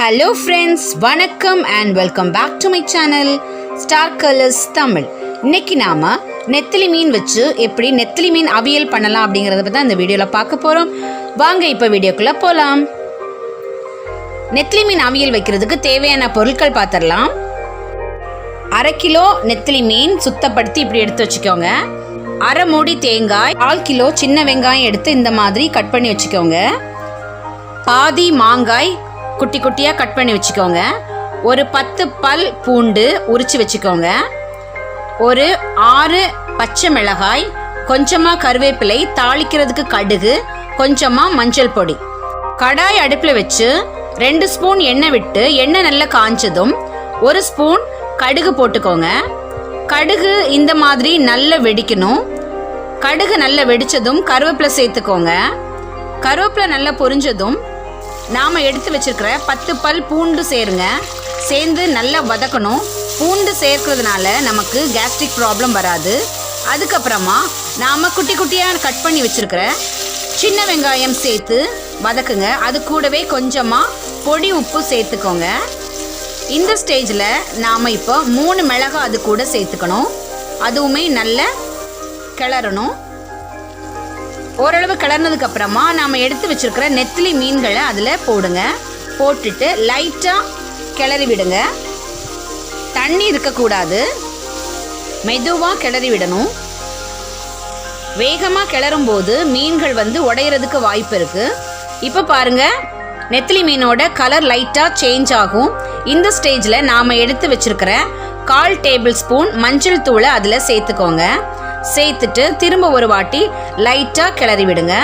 Hello friends வணக்கம் and welcome back to my channel Star Colors Tamil இன்னைக்கு நாம நெத்திலி மீன் வச்சு எப்படி நெத்திலி மீன் அவியல் பண்ணலாம் அப்படிங்கிறத பற்றி இந்த வீடியோவில் பார்க்க போகிறோம் வாங்க இப்போ வீடியோக்குள்ளே போகலாம் நெத்திலி மீன் அவியல் வைக்கிறதுக்கு தேவையான பொருட்கள் பார்த்துடலாம் அரை கிலோ நெத்திலி மீன் சுத்தப்படுத்தி இப்படி எடுத்து வச்சுக்கோங்க. அரை மூடி தேங்காய் கால் கிலோ சின்ன வெங்காயம் எடுத்து இந்த மாதிரி கட் பண்ணி வச்சுக்கோங்க. பாதி மாங்காய் குட்டி குட்டியாக கட் பண்ணி வச்சுக்கோங்க. ஒரு பத்து பல் பூண்டு உரித்து வச்சுக்கோங்க. ஒரு ஆறு பச்சை மிளகாய் கொஞ்சமாக கருவேப்பிலை தாளிக்கிறதுக்கு கடுகு கொஞ்சமாக மஞ்சள் பொடி. கடாய் அடுப்பில் வச்சு ரெண்டு ஸ்பூன் எண்ணெய் விட்டு எண்ணெய் நல்லா காஞ்சதும் ஒரு ஸ்பூன் கடுகு போட்டுக்கோங்க. கடுகு இந்த மாதிரி நல்லா வெடிக்கணும். கடுகு நல்லா வெடித்ததும் கருவேப்பிலை சேர்த்துக்கோங்க. கருவேப்பிலை நல்லா பொரிஞ்சதும் நாம் எடுத்து வச்சுருக்கிற பத்து பல் பூண்டு சேருங்க. சேர்ந்து நல்லா வதக்கணும். பூண்டு சேர்க்கறதுனால நமக்கு கேஸ்ட்ரிக் ப்ராப்ளம் வராது. அதுக்கப்புறமா நாம் குட்டி குட்டியாக கட் பண்ணி வச்சுருக்கிற சின்ன வெங்காயம் சேர்த்து வதக்குங்க. அது கூடவே கொஞ்சமாக பொடி உப்பு சேர்த்துக்கோங்க. இந்த ஸ்டேஜில் நாம் இப்போ மூணு மிளகாய் அது கூட சேர்த்துக்கணும். அதுவுமே நல்ல கிளறணும். ஓரளவு கிளறினதுக்கு அப்புறமா நாம் எடுத்து வச்சிருக்கிற நெத்திலி மீன்களை அதில் போடுங்க. போட்டுட்டு லைட்டாக கிளறி விடுங்க. தண்ணி இருக்கக்கூடாது மெதுவாக கிளறி விடணும். வேகமாக கிளறும் போது மீன்கள் வந்து உடையிறதுக்கு வாய்ப்பு இருக்கு. இப்போ பாருங்க நெத்திலி மீனோட கலர் லைட்டாக சேஞ்ச் ஆகும். இந்த ஸ்டேஜில் நாம் எடுத்து வச்சிருக்கிற கால் டேபிள் ஸ்பூன் மஞ்சள் தூளை அதில் சேர்த்துக்கோங்க. சேர்த்துட்டு திரும்ப ஒரு வாட்டி லைட்டாக கிளறி விடுங்க.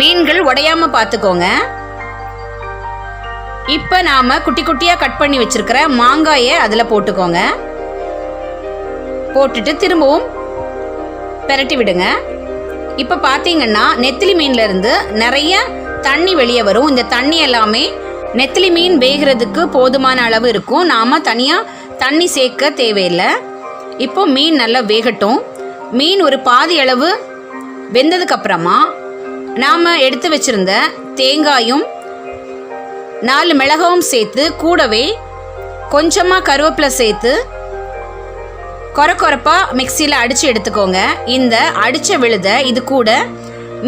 மீன்கள் உடையாம பார்த்துக்கோங்க. இப்போ நாம குட்டி குட்டியாக கட் பண்ணி வச்சிருக்கிற மாங்காயை அதில் போட்டுக்கோங்க. போட்டுட்டு திரும்பவும் பெரட்டி விடுங்க. இப்போ பார்த்தீங்கன்னா நெத்திலி மீன்லேருந்து நிறைய தண்ணி வெளியே வரும். இந்த தண்ணி எல்லாமே நெத்திலி மீன் வேகிறதுக்கு போதுமான அளவு இருக்கும். நாம தனியாக தண்ணி சேர்க்க தேவையில்லை. இப்போ மீன் நல்லா வேகட்டும். மீன் ஒரு பாதி அளவு வெந்ததுக்கு அப்புறமா நாம் எடுத்து வச்சிருந்த தேங்காயும் நாலு மிளகாவும் சேர்த்து கூடவே கொஞ்சமாக கருவேப்பிலை சேர்த்து கொர கொரப்பாக மிக்சியில் அடித்து எடுத்துக்கோங்க. இந்த அடித்த விழுத இது கூட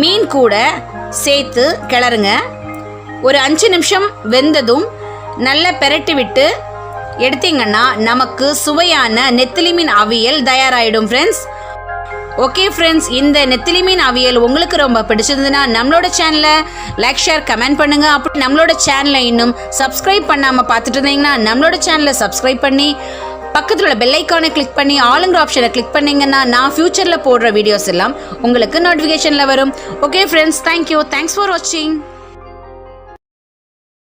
மீன் கூட சேர்த்து கிளறுங்க. ஒரு அஞ்சு நிமிஷம் வெந்ததும் நல்லா பெரட்டி விட்டு எடுத்தீங்கன்னா நமக்கு சுவையான நெத்திலி மீன் அவியல் தயாராகிடும் ஃப்ரெண்ட்ஸ் ஓகே ஃப்ரெண்ட்ஸ் இந்த நெத்திலி மீன் அவியல் உங்களுக்கு ரொம்ப பிடிச்சிருந்ததுன்னா நம்மளோட சேனலை லைக் ஷேர் கமெண்ட் பண்ணுங்க. அப்படி நம்மளோட சேனலை இன்னும் சப்ஸ்கிரைப் பண்ணாமல் பார்த்துட்டு இருந்தீங்கன்னா நம்மளோட சேனலை சப்ஸ்கிரைப் பண்ணி பக்கத்தில் உள்ள பெல்லைக்கானை கிளிக் பண்ணி ஆளுங்கிற ஆப்ஷனை கிளிக் பண்ணீங்கன்னா நான் ஃபியூச்சரில் போடுற வீடியோஸ் எல்லாம் உங்களுக்கு நோட்டிஃபிகேஷனில் வரும். Okay friends thank you thanks for வாட்சிங்